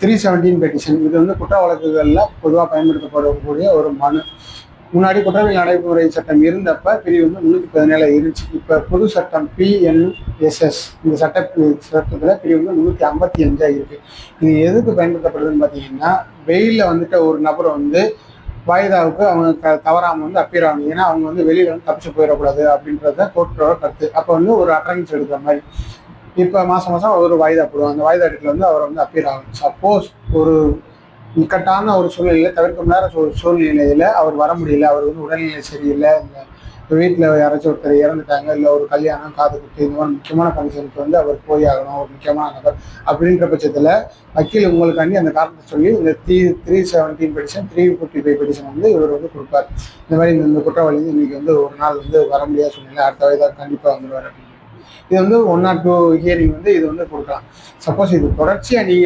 Three seventeen petition இது வந்து குற்ற வழக்குகளில் பொதுவாக பயன்படுத்தப்படக்கூடிய ஒரு மனு. முன்னாடி குற்றவியல் நடைமுறை சட்டம் இருந்தப்ப பிரிவு வந்து முன்னூற்றி பதினேழு இருந்துச்சு. இப்போ புது சட்டம் பிஎன்எஸ்எஸ் இந்த சட்ட சட்டத்தில் பிரிவு வந்து முந்நூற்றி ஐம்பத்தி அஞ்சாக இருக்குது இது எதுக்கு பயன்படுத்தப்படுதுன்னு பார்த்தீங்கன்னா வெயிலில் வந்துட்டு ஒரு நபர் வந்து வாய்தாவுக்கு அவங்க க தவறாமல் வந்து அப்பீர் ஆகணும். ஏன்னா அவங்க வந்து வெளியில் வந்து தப்பிச்சு போயிடக்கூடாது அப்படின்றத கோர்ட்டோட கருத்து. அப்போ வந்து ஒரு அட்டரன்ஸ் எடுக்கிற மாதிரி. இப்போ மாதம் மாதம் ஒரு வாய்தா போடுவோம் அந்த வாய்தா இடத்துல வந்து அவர் வந்து அப்பீர் ஆகும். சப்போஸ் ஒரு இக்கட்டான ஒரு சூழ்நிலையில் தவிர்க்க முடியாத ஒரு சூழ்நிலையில் அவர் வர முடியல அவர் வந்து உடல்நிலை சரியில்லை இந்த வீட்டில் யாராச்சும் ஒருத்தர் இறந்துட்டாங்க இல்லை ஒரு கல்யாணம் காது குத்து இந்த மாதிரி முக்கியமான ஃபங்க்ஷனுக்கு வந்து அவர் போய் ஆகணும் ஒரு முக்கியமான நபர் அப்படின்ற பட்சத்தில் வக்கீல் உங்களுக்காண்டி அந்த காரணத்தை சொல்லி இந்த three three seventeen petition three fifty five petition வந்து இவர் வந்து கொடுப்பார். இந்த மாதிரி இந்த இந்த குற்றவாளி வந்து இன்னைக்கு வந்து ஒரு நாள் வந்து வர முடியாத சூழ்நிலை அடுத்த வயதாக கண்டிப்பாக வந்துடுவார் அப்படின்னு. இது வந்து ஒன் ஆர் டூ ஹியரிங் வந்து இது வந்து கொடுக்கலாம். சப்போஸ் இது தொடர்ச்சியாக நீங்கள்